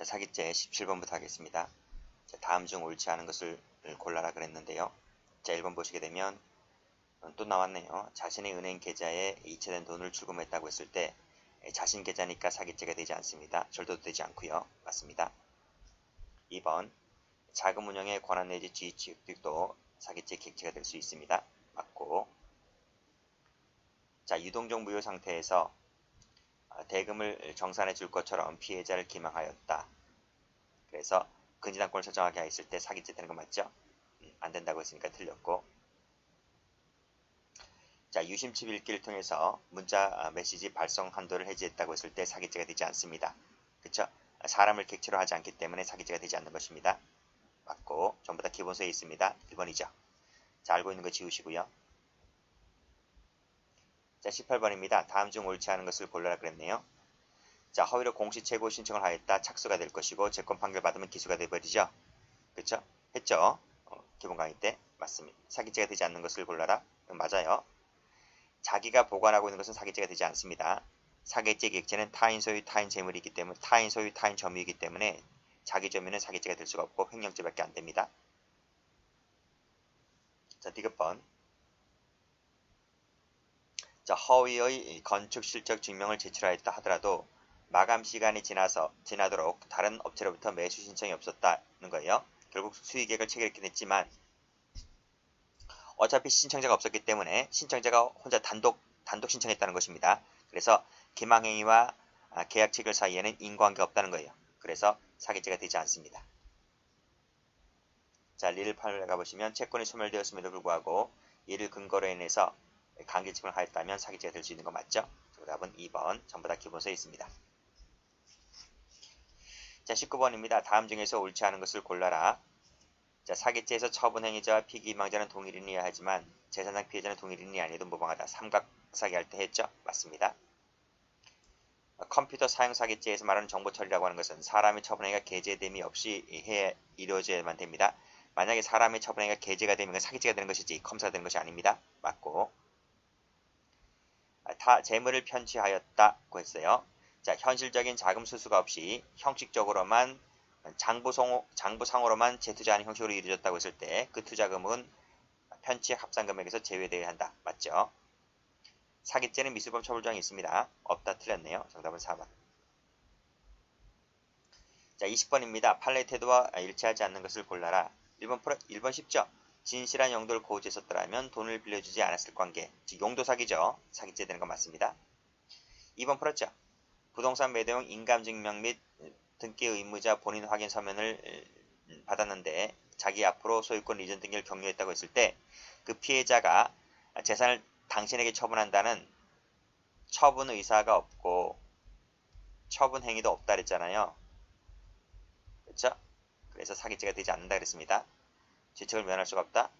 자, 사기죄 17번부터 하겠습니다. 자, 다음 중 옳지 않은 것을 골라라 그랬는데요. 자, 1번 보시게 되면 어, 또 나왔네요. 자신의 은행 계좌에 이체된 돈을 출금했다고 했을 때 자신 계좌니까 사기죄가 되지 않습니다. 절도도 되지 않고요. 맞습니다. 2번 자금 운영의 권한 내지 지휘 취득도 사기죄 객체가 될 수 있습니다. 맞고 자 유동적 무효 상태에서 어, 대금을 정산해 줄 것처럼 피해자를 기망하였다. 그래서 근지당권을 설정하게 했을 때 사기죄 되는 거 맞죠? 음, 안 된다고 했으니까 틀렸고 자 유심칩 읽기를 통해서 문자 아, 메시지 발송 한도를 해지했다고 했을 때 사기죄가 되지 않습니다. 그쵸? 사람을 객체로 하지 않기 때문에 사기죄가 되지 않는 것입니다. 맞고 전부 다 기본서에 있습니다. 1번이죠. 자 알고 있는 거 지우시고요. 자 18번입니다. 다음 중 옳지 않은 것을 골라라 그랬네요. 자 허위로 공시 최고 신청을 하였다 착수가 될 것이고 재권 판결 받으면 기수가 돼버리죠. 그쵸? 했죠? 어, 기본 강의 때 맞습니다. 사기죄가 되지 않는 것을 골라라. 맞아요. 자기가 보관하고 있는 것은 사기죄가 되지 않습니다. 사기죄 객체는 타인 소유 타인 재물이기 때문에 타인 소유 타인 점유이기 때문에 자기 점유는 사기죄가 될 수가 없고 횡령죄밖에 안 됩니다. 자, 디귿번 자, 허위의 건축 실적 증명을 제출하였다 하더라도 마감 시간이 지나서 지나도록 다른 업체로부터 매수 신청이 없었다는 거예요. 결국 수익액을 체결했긴 했지만 어차피 신청자가 없었기 때문에 신청자가 혼자 단독 단독 신청했다는 것입니다. 그래서 기망행위와 아, 계약 체결 사이에는 인과관계가 없다는 거예요. 그래서 사기죄가 되지 않습니다. 자, 리를 판을 가보시면 채권이 소멸되었음에도 불구하고 이를 근거로 인해서 강제집행을 하였다면 사기죄가 될 수 있는 거 맞죠? 정답은 2번 전부 다 기본서에 있습니다. 자 19번입니다. 다음 중에서 옳지 않은 것을 골라라. 자 사기죄에서 처분 행위자와 피기망자는 동일인이어야 하지만 재산상 피해자는 동일인이 아니어도 무방하다. 삼각사기 할 때 했죠? 맞습니다. 컴퓨터 사용 사기죄에서 말하는 정보 처리라고 하는 것은 사람의 처분행위가 게재됨이 없이 해 이루어져야만 됩니다. 만약에 사람의 처분행위가 게재가 되면 사기죄가 되는 것이지 컴사가 되는 것이 아닙니다. 맞고 다 재물을 편취하였다고 했어요. 자, 현실적인 자금 수수가 없이 형식적으로만 장부상, 장부상으로만 재투자하는 형식으로 이루어졌다고 했을 때 그 투자금은 편취 합산 금액에서 제외되어야 한다. 맞죠? 사기죄는 미수범 처벌조항이 있습니다. 없다 틀렸네요. 정답은 4번. 자, 20번입니다. 판례 태도와 일치하지 않는 것을 골라라. 1번, 1번 쉽죠? 진실한 용도를 고지했었더라면 돈을 빌려주지 않았을 관계, 즉 용도 사기죠. 사기죄 되는 건 맞습니다. 2번 풀었죠. 부동산 매도용 인감증명 및 등기 의무자 본인 확인 서면을 받았는데 자기 앞으로 소유권 이전 등기를 격려했다고 했을 때 그 피해자가 재산을 당신에게 처분한다는 처분 의사가 없고 처분 행위도 없다 그랬잖아요. 그렇죠? 그래서 사기죄가 되지 않는다 그랬습니다. 죄책을 면할 수가 없다.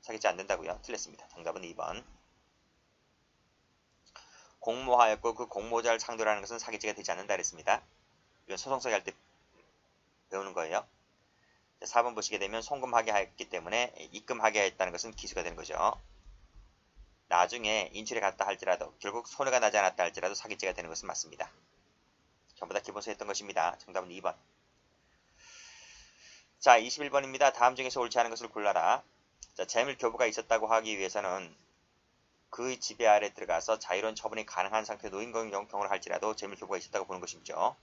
사기죄 안 된다고요. 틀렸습니다. 정답은 2번. 공모하였고 그 공모자를 하는 것은 사기죄가 되지 않는다 그랬습니다. 이건 소송서기 할 때 배우는 거예요. 4번 보시게 되면 송금하게 했기 때문에 입금하게 했다는 것은 기수가 되는 거죠. 나중에 인출에 갔다 할지라도 결국 손해가 나지 않았다 할지라도 사기죄가 되는 것은 맞습니다. 전부 다 기본서 했던 것입니다. 정답은 2번. 자, 21번입니다. 다음 중에서 옳지 않은 것을 골라라. 자, 재물 교부가 있었다고 하기 위해서는 그 지배 아래 들어가서 자유로운 처분이 가능한 상태 노인 경우를 할지라도 재물 교부가 있었다고 보는 것이죠.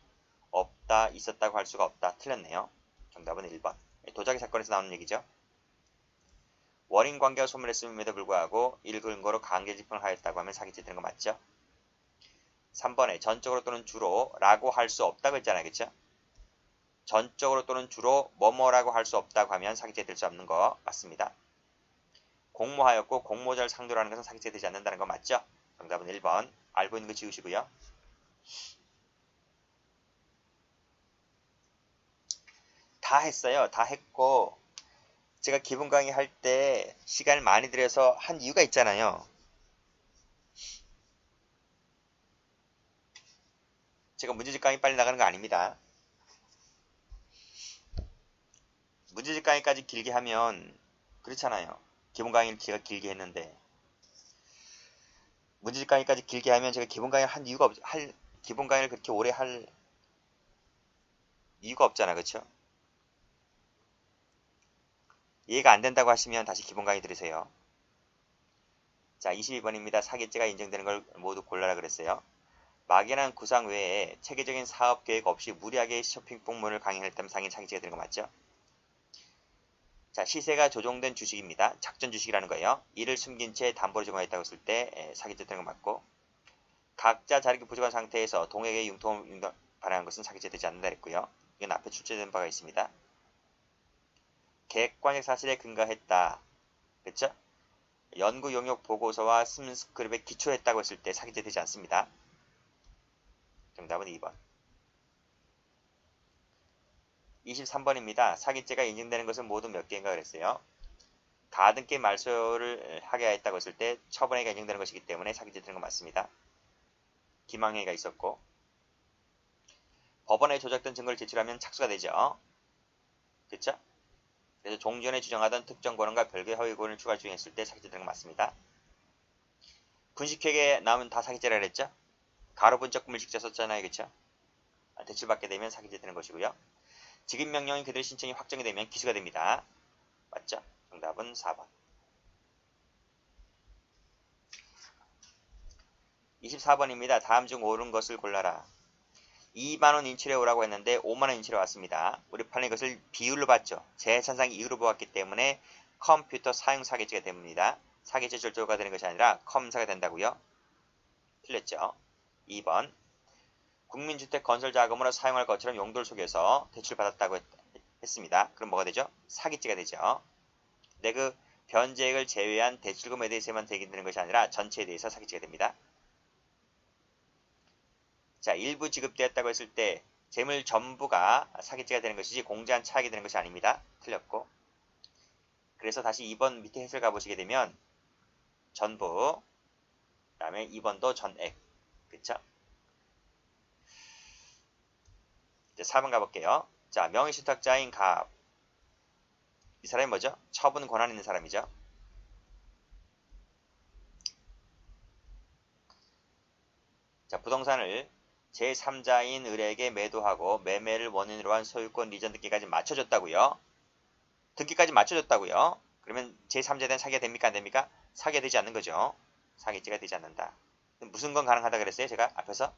없다, 있었다고 할 수가 없다. 틀렸네요. 정답은 1번. 도자기 사건에서 나오는 얘기죠. 원인 관계가 소멸했음에도 불구하고 일근거로 강제 집행을 하였다고 하면 사기죄 되는 거 맞죠? 3번에 전적으로 또는 주로 라고 할 수 없다고 했잖아요. 그쵸? 전적으로 또는 주로 뭐뭐라고 할 수 없다고 하면 사기죄 될수 없는 거 맞습니다. 공모하였고 공모자를 상대로 하는 것은 사기죄 되지 않는다는 거 맞죠? 정답은 1번. 알고 있는 거 지우시고요. 다 했어요. 다 했고 제가 기본 강의 할 때 시간을 많이 들여서 한 이유가 있잖아요. 제가 문제집 강의 빨리 나가는 거 아닙니다. 문제집 강의까지 길게 하면 그렇잖아요. 기본 강의를 제가 길게 했는데 문제집 강의까지 길게 하면 제가 기본 강의를 한 이유가 없, 할 기본 강의를 그렇게 오래 할 이유가 없잖아. 그쵸? 이해가 안 된다고 하시면 다시 기본 강의 들으세요. 자, 22번입니다. 사기죄가 인정되는 걸 모두 골라라 그랬어요. 막연한 구상 외에 체계적인 사업 계획 없이 무리하게 쇼핑 폭문을 강행했다면 상인 사기죄가 되는 거 맞죠? 자, 시세가 조정된 주식입니다. 작전 주식이라는 거예요. 이를 숨긴 채 담보를 제공했다고 했을 때 사기죄 되는 거 맞고 각자 자력이 부족한 상태에서 동행의 융통을 발행한 것은 사기죄 되지 않는다 그랬고요. 이건 앞에 출제된 바가 있습니다. 객관적 사실에 근거했다. 그렇죠? 연구 용역 보고서와 스문스크립에 기초했다고 했을 때 사기죄 되지 않습니다. 정답은 2번. 23번입니다. 사기죄가 인정되는 것은 모두 몇 개인가 그랬어요. 가등기 말소를 하게 했다고 했을 때 처분행위가 인정되는 것이기 때문에 사기죄 되는 건 맞습니다. 기망행위가 있었고 법원에 조작된 증거를 제출하면 착수가 되죠. 그렇죠? 그래서 종전에 주장하던 특정 권한과 별개의 허위 권을 추가 주행했을 때 사기죄 되는 건 맞습니다. 분식회계 나오면 다 사기죄라 그랬죠? 가로 분적 금을 직접 썼잖아요. 그렇죠? 대출받게 되면 사기죄 되는 것이고요. 직임 명령이 그들 신청이 확정이 되면 기수가 됩니다. 맞죠? 정답은 4번. 24번입니다. 다음 중 옳은 것을 골라라. 2만원 인출해 오라고 했는데 5만원 인출해 왔습니다. 우리 판례 이것을 비율로 봤죠. 재산상 이유로 보았기 때문에 컴퓨터 사용 사기죄가 됩니다. 사기죄 절도가 되는 것이 아니라 컴사가 된다고요? 틀렸죠. 2번 국민주택 건설 자금으로 사용할 것처럼 용도를 속여서 대출받았다고 했, 습니다 그럼 뭐가 되죠? 사기죄가 되죠. 내그 변제액을 제외한 대출금에 대해서만 대기되는 것이 아니라 전체에 대해서 사기죄가 됩니다. 자, 일부 지급되었다고 했을 때 재물 전부가 사기죄가 되는 것이지 공제한 차익이 되는 것이 아닙니다. 틀렸고. 그래서 다시 2번 밑에 해설 가보시게 되면 전부 그 다음에 2번도 전액 그쵸? 이제 4번 가볼게요. 자, 명의신탁자인 갑. 이 사람이 뭐죠? 처분 권한 있는 사람이죠. 자, 부동산을 제3자인 을에게 매도하고 매매를 원인으로 한 소유권 이전 등기까지 맞춰줬다고요. 등기까지 맞춰줬다고요. 그러면 제3자에 대한 사기가 됩니까? 안 됩니까? 사기가 되지 않는 거죠. 사기죄가 되지 않는다. 무슨 건 가능하다 그랬어요? 제가 앞에서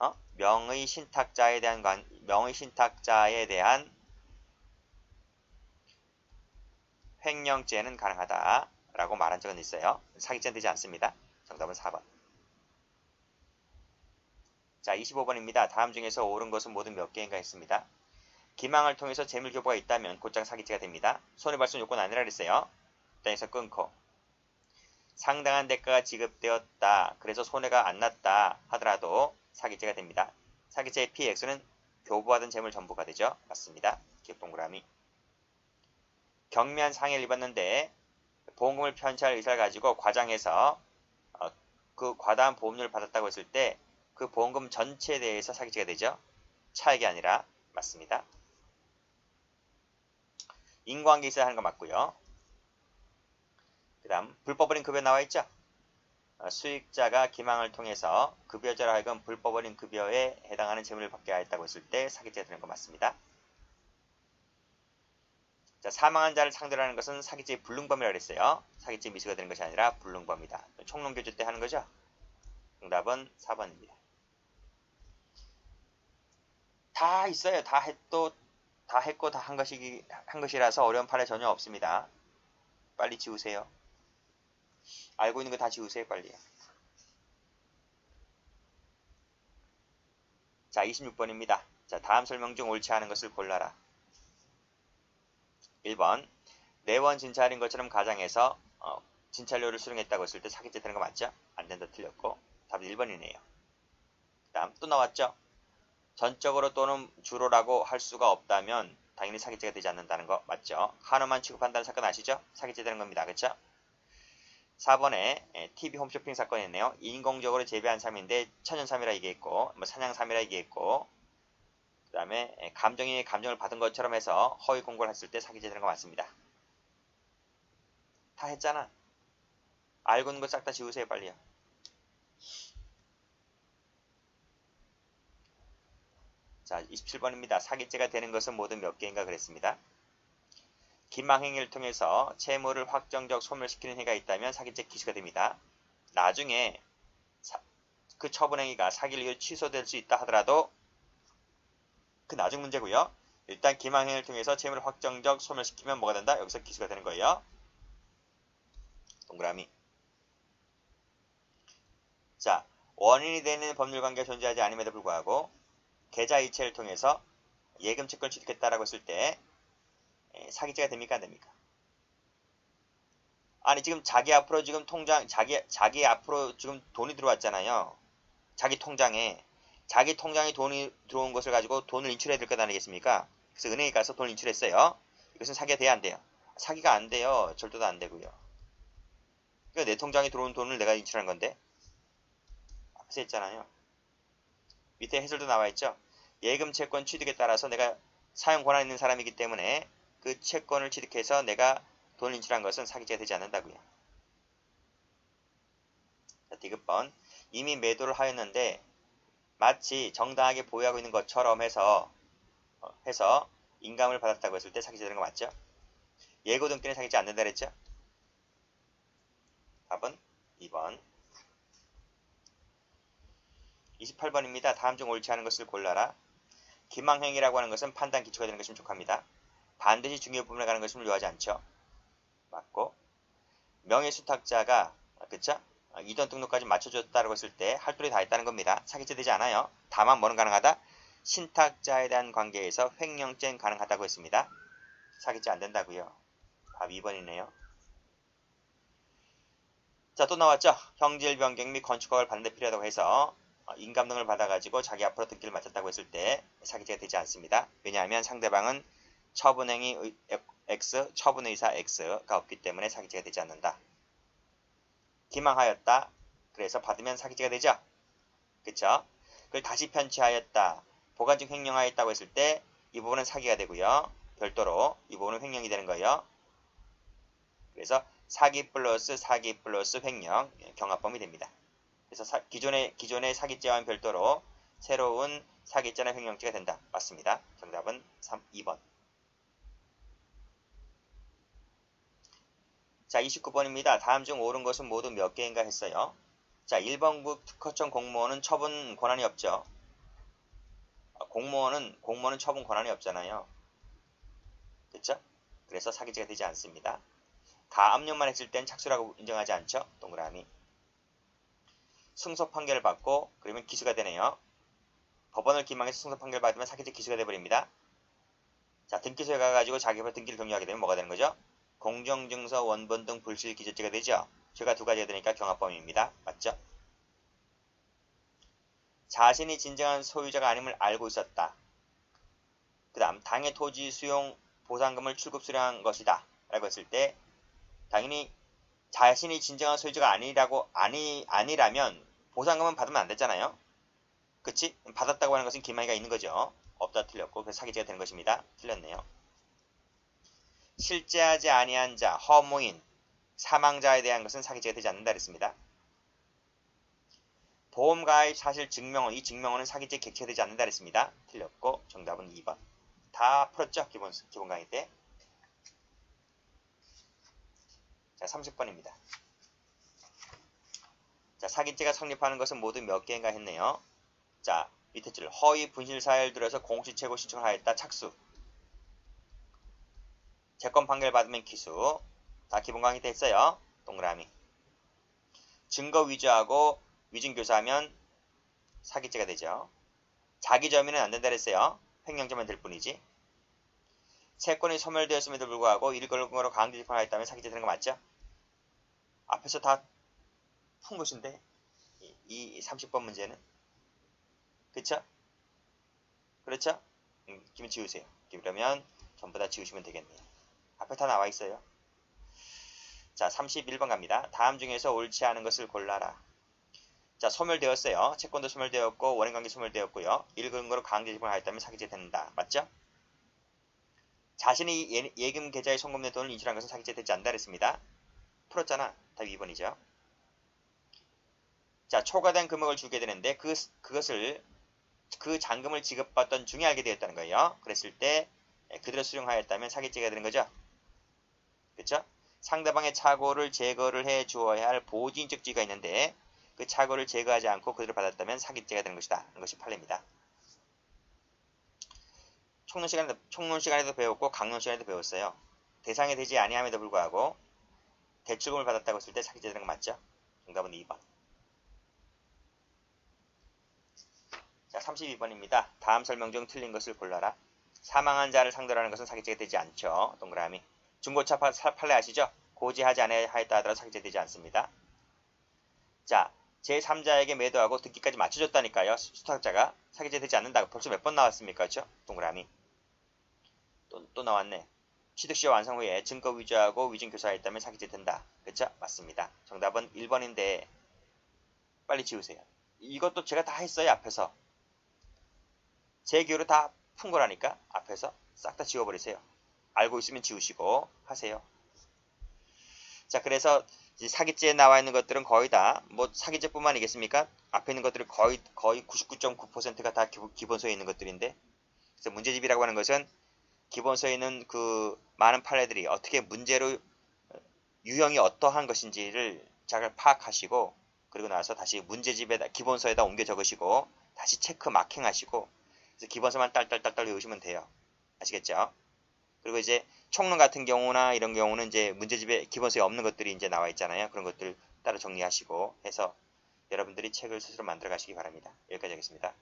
어? 명의 신탁자에 대한 관, 명의 신탁자에 대한 횡령죄는 가능하다라고 말한 적은 있어요. 사기죄는 되지 않습니다. 정답은 4번. 자, 25번입니다. 다음 중에서 옳은 것은 모든 몇 개인가 했습니다. 기망을 통해서 재물교부가 있다면 곧장 사기죄가 됩니다. 손해발손 요건 아니라 그랬어요. 땅에서 끊고 상당한 대가가 지급되었다. 그래서 손해가 안 났다 하더라도 사기죄가 됩니다. 사기죄의 PX는 교부하던 재물 전부가 되죠. 맞습니다. 기억 동그라미. 경미한 상해를 입었는데 보험금을 편취할 의사를 가지고 과장해서 어, 그 과다한 보험료를 받았다고 했을 때 그 보험금 전체에 대해서 사기죄가 되죠. 차액이 아니라 맞습니다. 인과관계 있어야 하는 거 맞고요. 그 다음 불법어린 급여 나와 있죠. 어, 수익자가 기망을 통해서 급여자로 하여금 불법어린 급여에 해당하는 재물을 받게 하였다고 했을 때 사기죄가 되는 거 맞습니다. 자, 사망한 자를 상대로 하는 것은 사기죄의 불능범이라고 했어요. 사기죄 미수가 되는 것이 아니라 불능범이다. 총론교주 때 하는 거죠. 정답은 4번입니다. 다 있어요. 다 했도 다 했고 다 한 것이 한 것이라서 어려운 판에 전혀 없습니다. 빨리 지우세요. 알고 있는 거 다 지우세요 빨리. 자 26번입니다. 자 다음 설명 중 옳지 않은 것을 골라라. 1번 내원 진찰인 것처럼 가장해서 어, 진찰료를 수령했다고 했을 때 사기죄 되는 거 맞죠? 안 된다 틀렸고 답은 1번이네요. 그 다음 또 나왔죠? 전적으로 또는 주로라고 할 수가 없다면 당연히 사기죄가 되지 않는다는 거 맞죠? 한우만 취급한다는 사건 아시죠? 사기죄 되는 겁니다. 그렇죠? 4번에 TV 홈쇼핑 사건이 있네요. 인공적으로 재배한 삶인데 천연삼이라 얘기했고 뭐 사냥삼이라 얘기했고 그 다음에 감정이 감정을 받은 것처럼 해서 허위 공고를 했을 때 사기죄 되는 거 맞습니다. 다 했잖아. 알고 있는 거 싹 다 지우세요 빨리요. 자, 27번입니다. 사기죄가 되는 것은 모두 몇 개인가 그랬습니다. 기망행위를 통해서 채무를 확정적 소멸시키는 행위가 있다면 사기죄 기수가 됩니다. 나중에 사, 그 처분행위가 사기를 이유 취소될 수 있다 하더라도 그 나중 문제고요. 일단 기망행위를 통해서 채무를 확정적 소멸시키면 뭐가 된다? 여기서 기수가 되는 거예요. 동그라미. 자, 원인이 되는 법률관계가 존재하지 않음에도 불구하고 계좌 이체를 통해서 예금 채권을 취득했다라고 했을 때 사기죄가 됩니까 안 됩니까? 아니 지금 자기 앞으로 지금 통장 자기 자기 앞으로 지금 돈이 들어왔잖아요. 자기 통장에 자기 통장에 돈이 들어온 것을 가지고 돈을 인출해야 될 것 아니겠습니까? 그래서 은행에 가서 돈을 인출했어요. 이것은 사기가 돼야 안 돼요? 사기가 안 돼요. 절도도 안 되고요. 그러니까 내 통장에 들어온 돈을 내가 인출한 건데 앞에서 했잖아요. 밑에 해설도 나와 있죠. 예금 채권 취득에 따라서 내가 사용 권한 있는 사람이기 때문에 그 채권을 취득해서 내가 돈을 인출한 것은 사기죄가 되지 않는다고요. 자, 디귿번 이미 매도를 하였는데 마치 정당하게 보유하고 있는 것처럼 해서 어, 해서 인감을 받았다고 했을 때 사기죄 되는 거 맞죠? 예고 등기는 사기죄 안 된다 그랬죠? 답은 2번 28번입니다. 다음 중 옳지 않은 것을 골라라. 기망행위라고 하는 것은 판단 기초가 되는 것이면 족합니다. 반드시 중요 부분에 가는 것임을 요하지 않죠. 맞고 명예수탁자가 그쵸? 이전 등록까지 맞춰줬다고 했을 때 할도리 다 했다는 겁니다. 사기죄 되지 않아요. 다만 뭐는 가능하다? 신탁자에 대한 관계에서 횡령죄는 가능하다고 했습니다. 사기죄 안 된다고요. 답 2번이네요. 자, 또 나왔죠. 형질 변경 및 건축허가를 받는 데 필요하다고 해서 어, 인감 등을 받아가지고 자기 앞으로 등기를 마쳤다고 했을 때 사기죄가 되지 않습니다. 왜냐하면 상대방은 처분행위 X, 처분의사 X가 없기 때문에 사기죄가 되지 않는다. 기망하였다. 그래서 받으면 사기죄가 되죠. 그쵸? 그걸 다시 편취하였다. 보관중 횡령하였다고 했을 때 이 부분은 사기가 되고요. 별도로 이 부분은 횡령이 되는 거예요. 그래서 사기 플러스 사기 플러스 횡령 경합범이 됩니다. 그래서 사, 기존의 기존의 사기죄와는 별도로 새로운 사기죄나 횡령죄가 된다. 맞습니다. 정답은 3, 2번. 자, 29번입니다. 다음 중 옳은 것은 모두 몇 개인가 했어요. 자, 1번국 특허청 공무원은 처분 권한이 없죠. 아, 공무원은 공무원은 처분 권한이 없잖아요. 그렇죠? 그래서 사기죄가 되지 않습니다. 가압류만 했을 땐 착수라고 인정하지 않죠. 동그라미. 승소 판결을 받고 그러면 기수가 되네요. 법원을 기망해서 승소 판결을 받으면 사기죄 기수가 돼버립니다. 자, 등기소에 가가지고 자기별 등기를 동의하게 되면 뭐가 되는 거죠? 공정증서 원본 등 불실 기재죄가 되죠. 죄가 두 가지가 되니까 경합범입니다. 맞죠? 자신이 진정한 소유자가 아님을 알고 있었다. 그 다음 당의 토지 수용 보상금을 출급 수령한 것이다. 라고 했을 때 당연히 자신이 진정한 소유자가 아니라고 아니 아니라면 보상금은 받으면 안 되잖아요. 그치? 받았다고 하는 것은 기만이가 있는 거죠. 없다 틀렸고 그래서 사기죄가 되는 것입니다. 틀렸네요. 실제하지 아니한 자, 허무인, 사망자에 대한 것은 사기죄가 되지 않는다 그랬습니다. 보험 가입 사실 증명원, 이 증명원은 사기죄 객체되지 않는다 그랬습니다. 틀렸고 정답은 2번. 다 풀었죠? 기본, 기본 강의 때. 자, 30번입니다. 자, 사기죄가 성립하는 것은 모두 몇 개인가 했네요. 자, 밑에 줄 허위 분실사를 들어서 공시 최고 신청을 하였다. 착수. 채권 판결 받으면 기수. 다 기본 강의 때 했어요. 동그라미. 증거 위조하고 위증 교사하면 사기죄가 되죠. 자기 점유는 안 된다 그랬어요. 횡령죄만 될 뿐이지. 채권이 소멸되었음에도 불구하고 일거로 강제 집행하였다면 사기죄 되는 거 맞죠? 앞에서 다 푼 것인데 이, 이 30번 문제는 그쵸? 그렇죠? 음, 기면 지우세요. 그러면 전부 다 지우시면 되겠네요. 앞에 다 나와 있어요. 자, 31번 갑니다. 다음 중에서 옳지 않은 것을 골라라. 자, 소멸되었어요. 채권도 소멸되었고 원인관계 소멸되었고요. 일근거로 강제 지불을 하였다면 사기죄 된다. 맞죠? 자신이 예, 예금 계좌에 송금된 돈을 인출한 것은 사기죄 되지 않다 그랬습니다. 풀었잖아. 답 2번이죠. 자, 초과된 금액을 주게 되는데 그, 그것을 그 잔금을 지급받던 중에 알게 되었다는 거예요. 그랬을 때 예, 그대로 수령하였다면 사기죄가 되는 거죠. 그렇죠? 상대방의 착오를 제거를 해 주어야 할 보증적 지가 있는데 그 착오를 제거하지 않고 그대로 받았다면 사기죄가 되는 것이다. 하는 것이 판례입니다. 총론 시간에도, 총론 시간에도 배웠고 강론 시간에도 배웠어요. 대상이 되지 아니함에도 불구하고 대출금을 받았다고 했을 때 사기죄 되는 거 맞죠? 정답은 2번. 자, 32번입니다. 다음 설명 중 틀린 것을 골라라. 사망한 자를 상대로 하는 것은 사기죄가 되지 않죠. 동그라미. 중고차 판례 아시죠? 고지하지 않아야 하였다 하더라도 사기죄 되지 않습니다. 자, 제3자에게 매도하고 듣기까지 맞춰줬다니까요. 수- 수탁자가 사기죄 되지 않는다고 벌써 몇 번 나왔습니까? 그렇죠? 동그라미. 또, 또 나왔네. 취득시효 완성 후에 증거 위조하고 위증 교사했다면 사기죄 된다. 그렇죠? 맞습니다. 정답은 1번인데 빨리 지우세요. 이것도 제가 다 했어요. 앞에서. 제 기호로 다 푼 거라니까 앞에서 싹 다 지워버리세요. 알고 있으면 지우시고 하세요. 자 그래서 사기죄에 나와 있는 것들은 거의 다 뭐 사기죄뿐만이겠습니까? 앞에 있는 것들이 거의 거의 99.9%가 다 기본- 기본서에 있는 것들인데 그래서 문제집이라고 하는 것은 기본서에 있는 그 많은 판례들이 어떻게 문제로 유형이 어떠한 것인지를 잘 파악하시고 그리고 나서 다시 문제집에다 기본서에다 옮겨 적으시고 다시 체크 마킹하시고 기본서만 딸딸딸딸 외우시면 돼요. 아시겠죠? 그리고 이제 총론 같은 경우나 이런 경우는 이제 문제집에 기본서에 없는 것들이 이제 나와 있잖아요. 그런 것들 따로 정리하시고 해서 여러분들이 책을 스스로 만들어 가시기 바랍니다. 여기까지 하겠습니다.